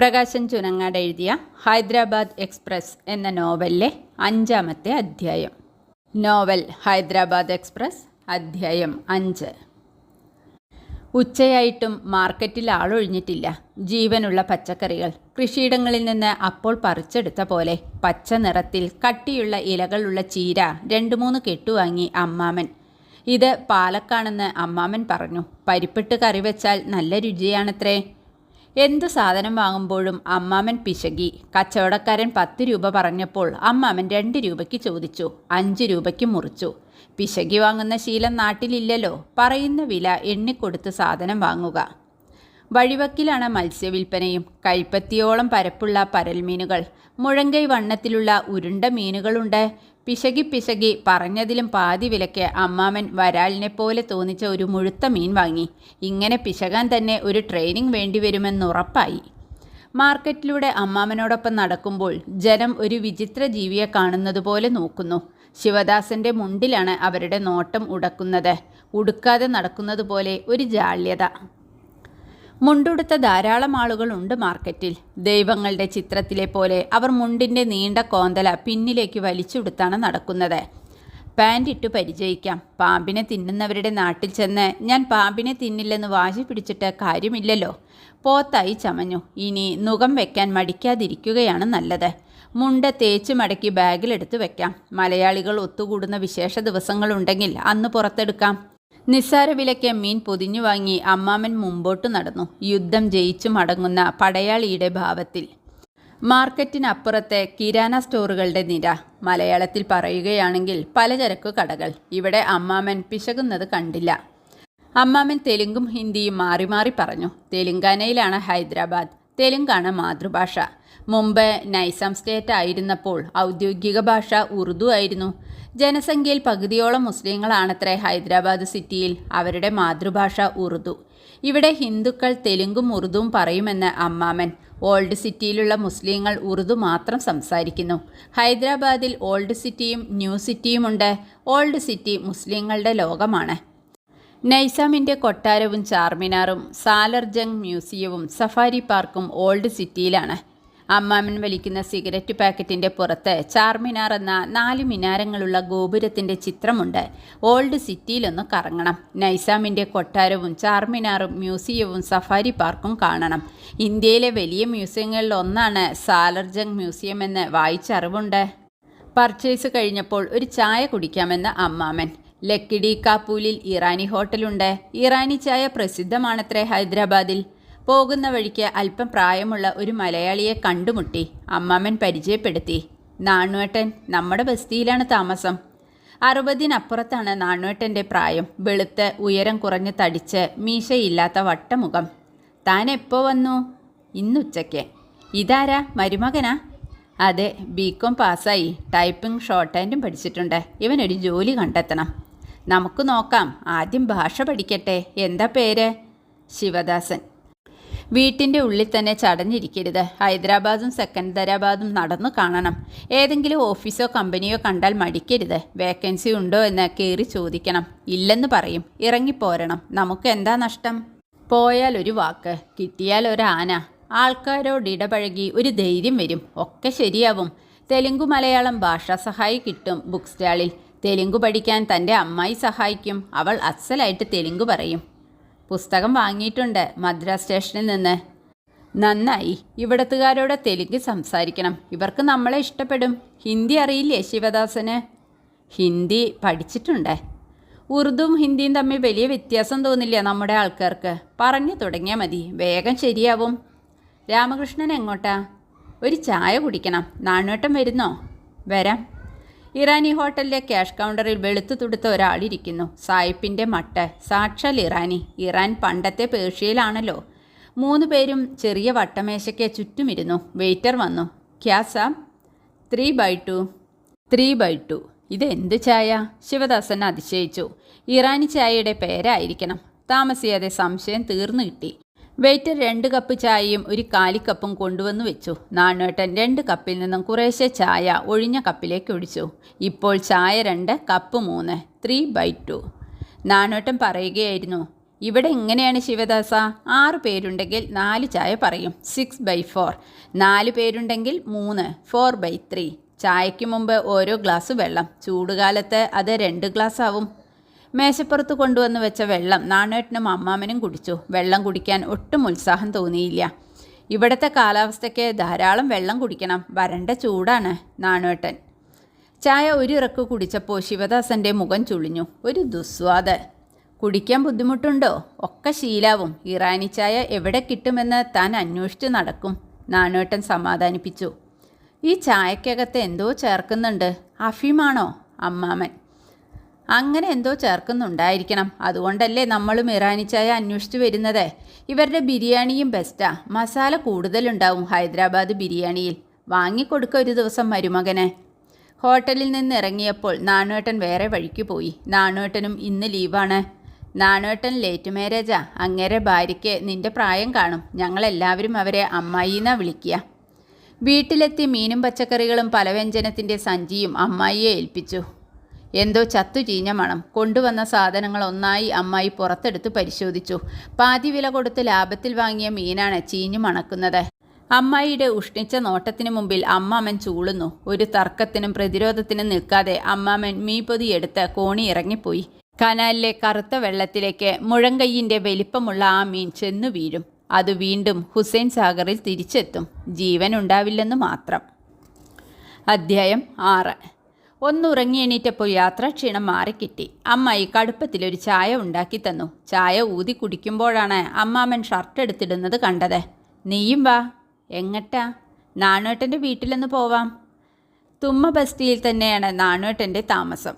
പ്രകാശൻ ചുനങ്ങാട് എഴുതിയ ഹൈദരാബാദ് എക്സ്പ്രസ് എന്ന നോവലിലെ അഞ്ചാമത്തെ അധ്യായം. നോവൽ ഹൈദരാബാദ് എക്സ്പ്രസ് അധ്യായം അഞ്ച്. ഉച്ചയായിട്ടും മാർക്കറ്റിൽ ആളൊഴിഞ്ഞിട്ടില്ല. ജീവനുള്ള പച്ചക്കറികൾ. കൃഷിയിടങ്ങളിൽ നിന്ന് അപ്പോൾ പറിച്ചെടുത്ത പോലെ പച്ച നിറത്തിൽ കട്ടിയുള്ള ഇലകളുള്ള ചീര രണ്ട് മൂന്ന് കെട്ടുവാങ്ങി അമ്മാമൻ. ഇത് പാലക്കാണെന്ന് അമ്മാമൻ പറഞ്ഞു. പരിപ്പിട്ട് കറി വെച്ചാൽ നല്ല രുചിയാണത്രേ. എന്തു സാധനം വാങ്ങുമ്പോഴും അമ്മാമൻ പിശകി. കച്ചവടക്കാരൻ പത്ത് രൂപ പറഞ്ഞപ്പോൾ അമ്മാമൻ രണ്ട് രൂപയ്ക്ക് ചോദിച്ചു അഞ്ച് രൂപയ്ക്ക് മുറിച്ചു. പിശകി വാങ്ങുന്ന ശീലം നാട്ടിലില്ലല്ലോ പറയുന്ന വില എണ്ണിക്കൊടുത്ത് സാധനം വാങ്ങുക. വഴിവക്കിലാണ് മത്സ്യവിൽപ്പനയും. കൈപ്പത്തിയോളം പരപ്പുള്ള പരൽമീനുകൾ. മുഴങ്കൈ വണ്ണത്തിലുള്ള ഉരുണ്ട മീനുകളുണ്ട്. പിശകി പിശകി പറഞ്ഞതിലും പാതി വിലയ്ക്ക് അമ്മാമൻ വരാലിനെ പോലെ തോന്നിച്ച ഒരു മുഴുത്ത മീൻ വാങ്ങി. ഇങ്ങനെ പിശകാൻ തന്നെ ഒരു ട്രെയിനിങ് വേണ്ടിവരുമെന്നുറപ്പായി മാർക്കറ്റിലൂടെ അമ്മാമനോടൊപ്പം നടക്കുമ്പോൾ ജനം ഒരു വിചിത്ര ജീവിയെ കാണുന്നതുപോലെ നോക്കുന്നു. ശിവദാസന്റെ മുണ്ടിലാണ് അവരുടെ നോട്ടം ഉടക്കുന്നത്. ഉടുക്കാതെ നടക്കുന്നത് പോലെ ഒരു ജാള്യത. മുണ്ടുടുത്ത ധാരാളം ആളുകളുണ്ട് മാർക്കറ്റിൽ. ദൈവങ്ങളുടെ ചിത്രത്തിലെ പോലെ അവർ മുണ്ടിന്റെ നീണ്ട കോന്തല പിന്നിലേക്ക് വലിച്ചുടുത്താണ് നടക്കുന്നത്. പാന്റിട്ടു പരിചയിക്കാം. പാമ്പിനെ തിന്നുന്നവരുടെ നാട്ടിൽ ചെന്ന് ഞാൻ പാമ്പിനെ തിന്നില്ലെന്ന് വാശി പിടിച്ചിട്ട് കാര്യമില്ലല്ലോ. പോത്തായി ചമഞ്ഞു. ഇനി നുകം വെക്കാൻ മടിക്കാതിരിക്കുകയാണ് നല്ലത്. മുണ്ട് തേച്ച് മടക്കി ബാഗിലെടുത്ത് വെക്കാം. മലയാളികൾ ഒത്തുകൂടുന്ന വിശേഷ ദിവസങ്ങളുണ്ടെങ്കിൽ അന്ന് പുറത്തെടുക്കാം. നിസ്സാര വിലയ്ക്ക് മീൻ പൊതിഞ്ഞു വാങ്ങി അമ്മാമൻ മുമ്പോട്ട് നടന്നു. യുദ്ധം ജയിച്ചു മടങ്ങുന്ന പടയാളിയുടെ ഭാവത്തിൽ. മാർക്കറ്റിനപ്പുറത്തെ കിരാന സ്റ്റോറുകളുടെ നിര. മലയാളത്തിൽ പറയുകയാണെങ്കിൽ പലചരക്ക് കടകൾ. ഇവിടെ അമ്മാമൻ പിശകുന്നത് കണ്ടില്ല. അമ്മാമൻ തെലുങ്കും ഹിന്ദിയും മാറി മാറി പറഞ്ഞു. തെലുങ്കാനയിലാണ് ഹൈദരാബാദ്. തെലുങ്കാണ് മാതൃഭാഷ. മുമ്പ് നൈസാം സ്റ്റേറ്റ് ആയിരുന്നപ്പോൾ ഔദ്യോഗിക ഭാഷ ഉറുദു ആയിരുന്നു. ജനസംഖ്യയിൽ പകുതിയോളം മുസ്ലിങ്ങളാണത്രേ ഹൈദരാബാദ് സിറ്റിയിൽ. അവരുടെ മാതൃഭാഷ ഉറുദു. ഇവിടെ ഹിന്ദുക്കൾ തെലുങ്കും ഉറുദും പറയുമെന്ന് അമ്മാമൻ. ഓൾഡ് സിറ്റിയിലുള്ള മുസ്ലിങ്ങൾ ഉറുദു മാത്രം സംസാരിക്കുന്നു. ഹൈദരാബാദിൽ ഓൾഡ് സിറ്റിയും ന്യൂ സിറ്റിയുമുണ്ട്. ഓൾഡ് സിറ്റി മുസ്ലിങ്ങളുടെ ലോകമാണ്. നൈസാമിന്റെ കൊട്ടാരവും ചാർമിനാറും സാലർജംഗ് മ്യൂസിയവും സഫാരി പാർക്കും ഓൾഡ് സിറ്റിയിലാണ്. അമ്മാമൻ വലിക്കുന്ന സിഗരറ്റ് പാക്കറ്റിന്റെ പുറത്ത് ചാർമിനാർ എന്ന നാല് മിനാരങ്ങളുള്ള ഗോപുരത്തിന്റെ ചിത്രമുണ്ട്. ഓൾഡ് സിറ്റിയിലൊന്ന് കറങ്ങണം. നൈസാമിന്റെ കൊട്ടാരവും ചാർമിനാറും മ്യൂസിയവും സഫാരി പാർക്കും കാണണം. ഇന്ത്യയിലെ വലിയ മ്യൂസിയങ്ങളിൽ ഒന്നാണ് സാലർജംഗ് മ്യൂസിയം എന്ന് വായിച്ചറിവുണ്ട് പർച്ചേസ് കഴിഞ്ഞപ്പോൾ ഒരു ചായ കുടിക്കാമെന്ന് അമ്മാമൻ. ലക്കിടി കാപ്പൂലിൽ ഇറാനി ഹോട്ടലുണ്ട്. ഇറാനി ചായ പ്രസിദ്ധമാണത്രേ ഹൈദരാബാദിൽ. പോകുന്ന വഴിക്ക് അല്പം പ്രായമുള്ള ഒരു മലയാളിയെ കണ്ടുമുട്ടി അമ്മാമൻ പരിചയപ്പെടുത്തി. നാണുവേട്ടൻ നമ്മുടെ ബസ്തിയിലാണ് താമസം. അറുപതിനപ്പുറത്താണ് നാണുവേട്ടന്റെ പ്രായം. വെളുത്ത് ഉയരം കുറഞ്ഞ് തടിച്ച് മീശയില്ലാത്ത വട്ടമുഖം. താൻ എപ്പോൾ വന്നു? ഇന്നുച്ചയ്ക്ക്. ഇതാരാ? മരുമകനാ? അതെ ബികോം പാസ്സായി. ടൈപ്പിംഗ് ഷോർട്ട് ഹാൻഡും പഠിച്ചിട്ടുണ്ട്. ഇവനൊരു ജോലി കണ്ടെത്തണം. നമുക്ക് നോക്കാം. ആദ്യം ഭാഷ പഠിക്കട്ടെ. എന്താ പേര്? ശിവദാസൻ. വീട്ടിന്റെ ഉള്ളിൽ തന്നെ ചടഞ്ഞിരിക്കരുത്. ഹൈദരാബാദും സെക്കന്ദരാബാദും നടന്നു കാണണം. ഏതെങ്കിലും ഓഫീസോ കമ്പനിയോ കണ്ടാൽ മടിക്കരുത്. വേക്കൻസി ഉണ്ടോ എന്ന് കയറി ചോദിക്കണം. ഇല്ലെന്ന് പറയും. ഇറങ്ങിപ്പോരണം. നമുക്ക് എന്താ നഷ്ടം? പോയാൽ ഒരു വാക്ക് കിട്ടിയാൽ ഒരു ആന. ആൾക്കാരോട് ഇടപഴകി ഒരു ധൈര്യം വരും. ഒക്കെ ശരിയാവും. തെലുങ്ക് മലയാളം ഭാഷാ സഹായി കിട്ടും ബുക്ക് സ്റ്റാളിൽ തെലുങ്ക് പഠിക്കാൻ തന്റെ അമ്മായി സഹായിക്കും. അവൾ അസലായിട്ട് തെലുങ്ക് പറയും. പുസ്തകം വാങ്ങിയിട്ടുണ്ട് മദ്രാസ് സ്റ്റേഷനിൽ നിന്ന്. നന്നായി. ഇവിടത്തുകാരോട് തെലുങ്ക് സംസാരിക്കണം. ഇവർക്ക് നമ്മളെ ഇഷ്ടപ്പെടും. ഹിന്ദി അറിയില്ലേ ശിവദാസന്? ഹിന്ദി പഠിച്ചിട്ടുണ്ട്. ഉറുദും ഹിന്ദിയും തമ്മിൽ വലിയ വ്യത്യാസം തോന്നില്ല നമ്മുടെ ആൾക്കാർക്ക്. പറഞ്ഞു തുടങ്ങിയാൽ മതി. വേഗം ശരിയാവും. രാമകൃഷ്ണൻ എങ്ങോട്ടാ? ഒരു ചായ കുടിക്കണം. നാണുവട്ടം വരുന്നോ? വരാം. ഇറാനി ഹോട്ടലിലെ ക്യാഷ് കൗണ്ടറിൽ വെളുത്തു തുടുത്ത ഒരാളിരിക്കുന്നു. സായിപ്പിന്റെ മട്ട്. സാക്ഷാൽ ഇറാനി. ഇറാൻ പണ്ടത്തെ പേർഷ്യയിലാണല്ലോ. മൂന്ന് പേരും ചെറിയ വട്ടമേശയ്ക്ക് ചുറ്റുമിരുന്നു. വെയിറ്റർ വന്നു. ക്യാസ three by two. Three by two. ഇതെന്ത് ചായ? ശിവദാസൻ അതിശയിച്ചു. ഇറാനി ചായയുടെ പേരായിരിക്കണം. താമസിയാതെ സംശയം തീർന്നു കിട്ടി. വെയിറ്റർ രണ്ട് കപ്പ് ചായയും ഒരു കാലിക്കപ്പും കൊണ്ടുവന്നു വെച്ചു. നാണേട്ടൻ രണ്ട് കപ്പിൽ നിന്നും കുറേശ്ശെ ചായ ഒഴിഞ്ഞ കപ്പിലേക്ക് ഒഴിച്ചു. ഇപ്പോൾ ചായ രണ്ട് കപ്പ് മൂന്ന് ത്രീ ബൈ ടു. നാണേട്ടൻ പറയുകയായിരുന്നു ഇവിടെ എങ്ങനെയാണ് ശിവദാസ? ആറ് പേരുണ്ടെങ്കിൽ നാല് ചായ പറയും. സിക്സ് ബൈ ഫോർ നാല് പേരുണ്ടെങ്കിൽ മൂന്ന് ഫോർ ബൈ ത്രീ ചായയ്ക്ക് മുമ്പ് ഓരോ ഗ്ലാസ് വെള്ളം. ചൂടുകാലത്ത് അത് രണ്ട് ഗ്ലാസ് ആവും. മേശപ്പുറത്ത് കൊണ്ടുവന്ന് വെച്ച വെള്ളം നാണേട്ടനും അമ്മാമനും കുടിച്ചു. വെള്ളം കുടിക്കാൻ ഒട്ടും ഉത്സാഹം തോന്നിയില്ല. ഇവിടുത്തെ കാലാവസ്ഥയ്ക്ക് ധാരാളം വെള്ളം കുടിക്കണം. വരണ്ട ചൂടാണ് നാണേട്ടൻ. ചായ ഒരു ഇറക്ക് കുടിച്ചപ്പോൾ ശിവദാസന്റെ മുഖം ചുളിഞ്ഞു. ഒരു ദുസ്വാദ്. കുടിക്കാൻ ബുദ്ധിമുട്ടുണ്ടോ? ഒക്കെ ശീലാവും. ഇറാനി ചായ എവിടെ കിട്ടുമെന്ന് താൻ അന്വേഷിച്ച് നടക്കും. നാണേട്ടൻ സമാധാനിപ്പിച്ചു. ഈ ചായക്കകത്ത് എന്തോ ചേർക്കുന്നുണ്ട്. അഫീമാണോ? അമ്മാമൻ. അങ്ങനെ എന്തോ ചേർക്കുന്നുണ്ടായിരിക്കണം. അതുകൊണ്ടല്ലേ നമ്മളും ഇറാനി ചായ അന്വേഷിച്ച് വരുന്നത്. ഇവരുടെ ബിരിയാണിയും ബെസ്റ്റാ മസാല കൂടുതലുണ്ടാവും ഹൈദരാബാദ് ബിരിയാണിയിൽ. വാങ്ങിക്കൊടുക്ക ഒരു ദിവസം മരുമകനെ. ഹോട്ടലിൽ നിന്ന് ഇറങ്ങിയപ്പോൾ നാണുവേട്ടൻ വേറെ വഴിക്ക് പോയി. നാണുവേട്ടനും ഇന്ന് ലീവാണ്. നാണുവേട്ടൻ ലേറ്റ് മാരേജാ അങ്ങേരെ ഭാര്യയ്ക്ക് നിന്റെ പ്രായം കാണും. ഞങ്ങളെല്ലാവരും അവരെ അമ്മായിന്നാ വിളിക്കുക. വീട്ടിലെത്തി മീനും പച്ചക്കറികളും പലവ്യഞ്ജനത്തിന്റെ സഞ്ചിയും അമ്മായിയെ ഏൽപ്പിച്ചു. എന്തോ ചത്തു ചീഞ്ഞ മണം. കൊണ്ടുവന്ന സാധനങ്ങൾ ഒന്നായി അമ്മായി പുറത്തെടുത്ത് പരിശോധിച്ചു. പാതി വില കൊടുത്ത് ലാഭത്തിൽ വാങ്ങിയ മീനാണ് ചീഞ്ഞു മണക്കുന്നത്. അമ്മായിയുടെ ഉഷ്ണിച്ച നോട്ടത്തിന് മുമ്പിൽ അമ്മാമൻ ചൂളുന്നു. ഒരു തർക്കത്തിനും പ്രതിരോധത്തിനും നിൽക്കാതെ അമ്മാമൻ മീപ്പൊതി എടുത്ത് കോണി ഇറങ്ങിപ്പോയി. കനാലിലെ കറുത്ത വെള്ളത്തിലേക്ക് മുഴങ്കയ്യിന്റെ വലിപ്പമുള്ള ആ മീൻ ചെന്നു വീഴും. അത് വീണ്ടും ഹുസൈൻ സാഗറിൽ തിരിച്ചെത്തും. ജീവൻ ഉണ്ടാവില്ലെന്ന് മാത്രം. അധ്യായം ആറ്. ഒന്നുറങ്ങി എണീറ്റപ്പോൾ യാത്രാക്ഷീണം മാറിക്കിട്ടി. അമ്മായി കടുപ്പത്തിലൊരു ചായ ഉണ്ടാക്കി തന്നു. ചായ ഊതി കുടിക്കുമ്പോഴാണ് അമ്മാമൻ ഷർട്ട് എടുത്തിടുന്നത് കണ്ടത്. നീയും വാ. എങ്ങട്ടാ? നാണുവേട്ടന്റെ വീട്ടിലൊന്ന് പോവാം. തുമ്മ ബസ്റ്റിയിൽ തന്നെയാണ് നാണുവേട്ടന്റെ താമസം.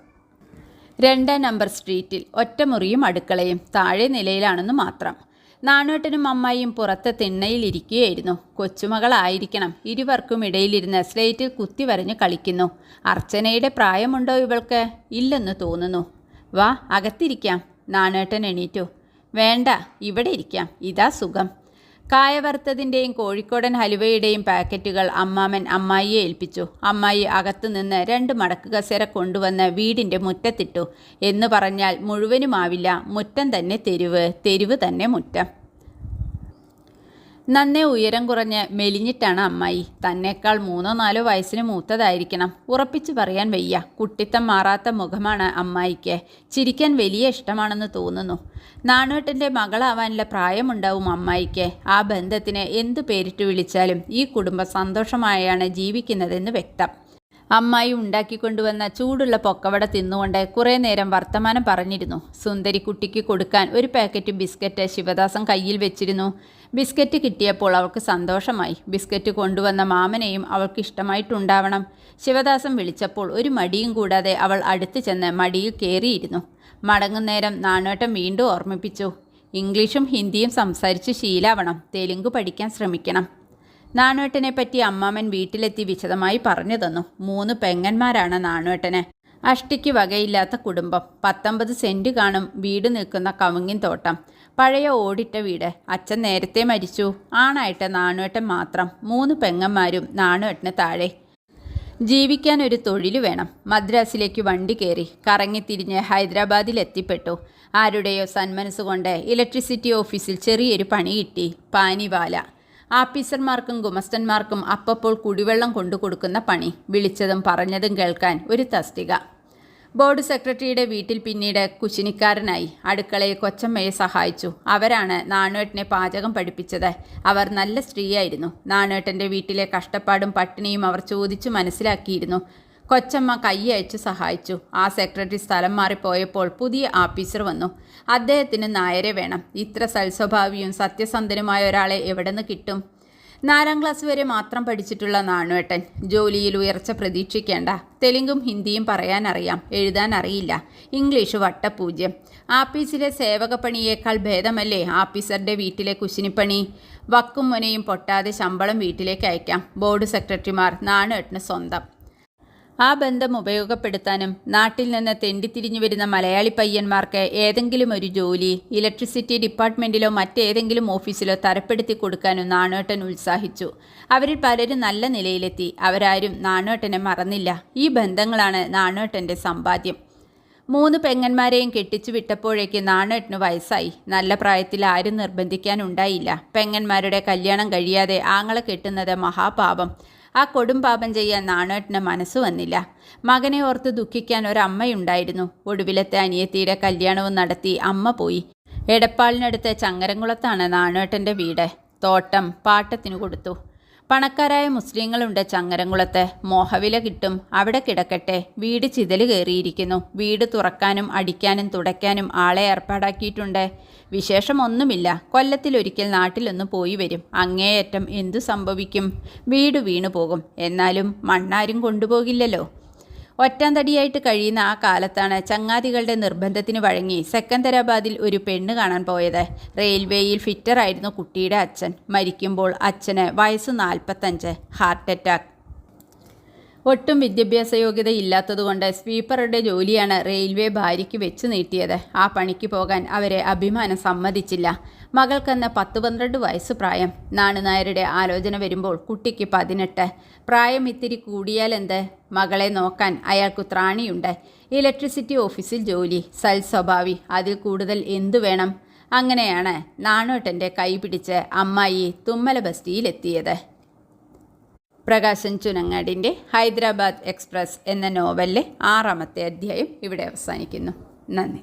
രണ്ടാം നമ്പർ സ്ട്രീറ്റിൽ ഒറ്റമുറിയും അടുക്കളയും താഴെ നിലയിലാണെന്ന് മാത്രം. നാണുവേട്ടനും അമ്മായിയും പുറത്തെ തിണ്ണയിലിരിക്കുകയായിരുന്നു. കൊച്ചുമകളായിരിക്കണം. ഇരുവർക്കും ഇടയിലിരുന്ന് സ്ലേറ്റിൽ കുത്തി വരഞ്ഞ് കളിക്കുന്നു. അർച്ചനയുടെ പ്രായമുണ്ടോ ഇവൾക്ക്? ഇല്ലെന്ന് തോന്നുന്നു. വാ അകത്തിരിക്കാം. നാണേട്ടൻ എണീറ്റു. വേണ്ട ഇവിടെ ഇരിക്കാം. ഇതാ സുഖം. കായ വറുത്തതിന്റെയും കോഴിക്കോടൻ ഹലുവയുടെയും പാക്കറ്റുകൾ അമ്മാമൻ അമ്മായിയെ ഏൽപ്പിച്ചു. അമ്മായി അകത്തു നിന്ന് രണ്ട് മടക്ക് കസേര കൊണ്ടുവന്ന് വീടിന്റെ മുറ്റത്തിട്ടു. എന്ന് പറഞ്ഞാൽ മുഴുവനുമാവില്ല മുറ്റം തന്നെ തെരുവ് തെരുവ് തന്നെ മുറ്റം. നന്നേ ഉയരം കുറഞ്ഞ് മെലിഞ്ഞിട്ടാണ് അമ്മായി. തന്നേക്കാൾ മൂന്നോ നാലോ വയസ്സിന് മൂത്തതായിരിക്കണം. ഉറപ്പിച്ചു പറയാൻ വയ്യ. കുട്ടിത്തം മാറാത്ത മുഖമാണ് അമ്മായിക്ക്. ചിരിക്കാൻ വലിയ ഇഷ്ടമാണെന്ന് തോന്നുന്നു. നാണുവേട്ടന്റെ മകളാവാനുള്ള പ്രായമുണ്ടാവും അമ്മായിക്ക്. ആ ബന്ധത്തിന് എന്തു പേരിട്ട് വിളിച്ചാലും ഈ കുടുംബം സന്തോഷമായാണ് ജീവിക്കുന്നതെന്ന് വ്യക്തം. അമ്മായി ഉണ്ടാക്കിക്കൊണ്ടുവന്ന ചൂടുള്ള പൊക്കവട തിന്നുകൊണ്ട് കുറേ നേരം വർത്തമാനം പറഞ്ഞിരുന്നു. സുന്ദരി കുട്ടിക്ക് കൊടുക്കാൻ ഒരു പാക്കറ്റ് ബിസ്ക്കറ്റ് ശിവദാസൻ കയ്യിൽ വെച്ചിരുന്നു. ബിസ്ക്കറ്റ് കിട്ടിയപ്പോൾ അവൾക്ക് സന്തോഷമായി. ബിസ്ക്കറ്റ് കൊണ്ടുവന്ന മാമനെയും അവൾക്ക് ഇഷ്ടമായിട്ടുണ്ടാവണം. ശിവദാസം വിളിച്ചപ്പോൾ ഒരു മടിയും കൂടാതെ അവൾ അടുത്ത് ചെന്ന് മടിയിൽ കയറിയിരുന്നു. മടങ്ങുന്നേരം നാണോട്ടം വീണ്ടും ഓർമ്മിപ്പിച്ചു. ഇംഗ്ലീഷും ഹിന്ദിയും സംസാരിച്ച് ശീലാവണം. തെലുങ്ക് പഠിക്കാൻ ശ്രമിക്കണം. നാണുവേട്ടനെ പറ്റി അമ്മാമൻ വീട്ടിലെത്തി വിശദമായി പറഞ്ഞു തന്നു. മൂന്ന് പെങ്ങന്മാരാണ് നാണുവേട്ടന് അഷ്ടിക്ക് വകയില്ലാത്ത കുടുംബം. പത്തൊമ്പത് സെന്റ് കാണും വീട് നിൽക്കുന്ന കവുങ്ങിൻ തോട്ടം. പഴയ ഓടിട്ട വീട്. അച്ഛൻ നേരത്തെ മരിച്ചു. ആണായിട്ട് നാണുവേട്ടൻ മാത്രം. മൂന്ന് പെങ്ങന്മാരും നാണുവേട്ടന് താഴെ. ജീവിക്കാൻ ഒരു തൊഴിൽ വേണം. മദ്രാസിലേക്ക് വണ്ടി കയറി കറങ്ങിത്തിരിഞ്ഞ് ഹൈദരാബാദിൽ എത്തിപ്പെട്ടു. ആരുടെയോ സന്മനസ്സുകൊണ്ട് ഇലക്ട്രിസിറ്റി ഓഫീസിൽ ചെറിയൊരു പണി കിട്ടി. പാനിവാല. ആഫീസർമാർക്കും ഗുമസ്തന്മാർക്കും അപ്പപ്പോൾ കുടിവെള്ളം കൊണ്ടു കൊടുക്കുന്ന പണി. വിളിച്ചതും പറഞ്ഞതും കേൾക്കാൻ ഒരു തസ്തിക. ബോർഡ് സെക്രട്ടറിയുടെ വീട്ടിൽ പിന്നീട് കുശിനിക്കാരനായി. അടുക്കളയെ കൊച്ചമ്മയെ സഹായിച്ചു. അവരാണ് നാണുവേട്ടനെ പാചകം പഠിപ്പിച്ചത്. അവർ നല്ല സ്ത്രീയായിരുന്നു. നാണുവേട്ടന്റെ വീട്ടിലെ കഷ്ടപ്പാടും പട്ടിണിയും അവർ ചോദിച്ചു മനസ്സിലാക്കിയിരുന്നു. കൊച്ചമ്മ കൈയയച്ച് സഹായിച്ചു. ആ സെക്രട്ടറി സ്ഥലം മാറിപ്പോയപ്പോൾ പുതിയ ആഫീസർ വന്നു. അദ്ദേഹത്തിന് നായരെ വേണം. ഇത്ര സൽസ്വഭാവിയും സത്യസന്ധനുമായ ഒരാളെ എവിടെ നിന്ന് കിട്ടും? നാലാം ക്ലാസ് വരെ മാത്രം പഠിച്ചിട്ടുള്ള നാണുവേട്ടൻ. ജോലിയിൽ ഉയർച്ച പ്രതീക്ഷിക്കേണ്ട. തെലുങ്കും ഹിന്ദിയും പറയാനറിയാം. എഴുതാൻ അറിയില്ല ഇംഗ്ലീഷ് വട്ടപൂജ്യം. ആഫീസിലെ സേവകപ്പണിയേക്കാൾ ഭേദമല്ലേ ആപ്പീസറുടെ വീട്ടിലെ കുശിനിപ്പണി? വക്കും മുനയും പൊട്ടാതെ ശമ്പളം വീട്ടിലേക്ക് അയക്കാം. ബോർഡ് സെക്രട്ടറിമാർ നാണുവേട്ടന് സ്വന്തം. ആ ബന്ധം ഉപയോഗപ്പെടുത്താനും നാട്ടിൽ നിന്ന് തെണ്ടിത്തിരിഞ്ഞു വരുന്ന മലയാളി പയ്യന്മാർക്ക് ഏതെങ്കിലും ഒരു ജോലി ഇലക്ട്രിസിറ്റി ഡിപ്പാർട്ട്മെന്റിലോ മറ്റേതെങ്കിലും ഓഫീസിലോ തരപ്പെടുത്തി കൊടുക്കാനും നാണോട്ടൻ ഉത്സാഹിച്ചു. അവരിൽ പലരും നല്ല നിലയിലെത്തി. അവരാരും നാണോട്ടനെ മറന്നില്ല. ഈ ബന്ധങ്ങളാണ് നാണോട്ടന്റെ സമ്പാദ്യം. മൂന്ന് പെങ്ങന്മാരെയും കെട്ടിച്ചു വിട്ടപ്പോഴേക്ക് നാണേട്ടന് വയസ്സായി. നല്ല പ്രായത്തിൽ ആരും നിർബന്ധിക്കാനുണ്ടായില്ല. പെങ്ങന്മാരുടെ കല്യാണം കഴിയാതെ ആങ്ങളെ കെട്ടുന്നത് മഹാപാപം. ആ കൊടും പാപം ചെയ്യാൻ നാണേട്ടന് മനസ്സ് വന്നില്ല. മകനെ ഓർത്ത് ദുഃഖിക്കാൻ ഒരമ്മയുണ്ടായിരുന്നു. ഒടുവിലത്തെ അനിയത്തിയുടെ കല്യാണവും നടത്തി അമ്മ പോയി. എടപ്പാളിനടുത്ത് ചങ്ങരംകുളത്താണ് നാണേട്ടന്റെ വീട്. തോട്ടം പാട്ടത്തിനു കൊടുത്തു. പണക്കാരായ മുസ്ലിങ്ങളുണ്ട് ചങ്ങരംകുളത്ത്. മോഹവില കിട്ടും. അവിടെ കിടക്കട്ടെ. വീട് ചിതൽ കയറിയിരിക്കുന്നു. വീട് തുറക്കാനും അടിക്കാനും തുടയ്ക്കാനും ആളെ ഏർപ്പാടാക്കിയിട്ടുണ്ട്. വിശേഷമൊന്നുമില്ല. കൊല്ലത്തിലൊരിക്കൽ നാട്ടിലൊന്ന് പോയി വരും. അങ്ങേയറ്റം എന്തു സംഭവിക്കും? വീട് വീണു പോകും. എന്നാലും മണ്ണാരും കൊണ്ടുപോകില്ലല്ലോ. ഒറ്റാന്തടിയായിട്ട് കഴിയുന്ന ആ കാലത്താണ് ചങ്ങാതികളുടെ നിർബന്ധത്തിന് വഴങ്ങി സെക്കന്ദരാബാദിൽ ഒരു പെണ്ണ് കാണാൻ പോയത്. റെയിൽവേയിൽ ഫിറ്ററായിരുന്നു കുട്ടിയുടെ അച്ഛൻ. മരിക്കുമ്പോൾ അച്ഛന് വയസ്സ് നാൽപ്പത്തഞ്ച്. Heart attack. ഒട്ടും വിദ്യാഭ്യാസ യോഗ്യത ഇല്ലാത്തതുകൊണ്ട് സ്വീപ്പറുടെ ജോലിയാണ് റെയിൽവേ ഭാര്യയ്ക്ക് വെച്ച് നീട്ടിയത്. ആ പണിക്ക് പോകാൻ അവരെ അഭിമാനം സമ്മതിച്ചില്ല. മകൾക്കെന്ന് പത്ത് പന്ത്രണ്ട് വയസ്സ് പ്രായം. നാണുനായരുടെ ആലോചന വരുമ്പോൾ കുട്ടിക്ക് പതിനെട്ട്. പ്രായം ഇത്തിരി കൂടിയാലെന്ത്? മകളെ നോക്കാൻ അയാൾക്ക് ത്രാണിയുണ്ട്. ഇലക്ട്രിസിറ്റി ഓഫീസിൽ ജോലി. സൽ സ്വഭാവി. അതിൽ കൂടുതൽ എന്തു വേണം? അങ്ങനെയാണ് നാണോട്ടന്റെ കൈപിടിച്ച് അമ്മായി തുമ്മല ബസ്തിയിലെത്തിയത്. പ്രകാശൻ ചുനങ്ങാടിന്റെ ഹൈദരാബാദ് എക്സ്പ്രസ് എന്ന നോവലിലെ ആറാമത്തെ അധ്യായം ഇവിടെ അവസാനിക്കുന്നു. നന്ദി.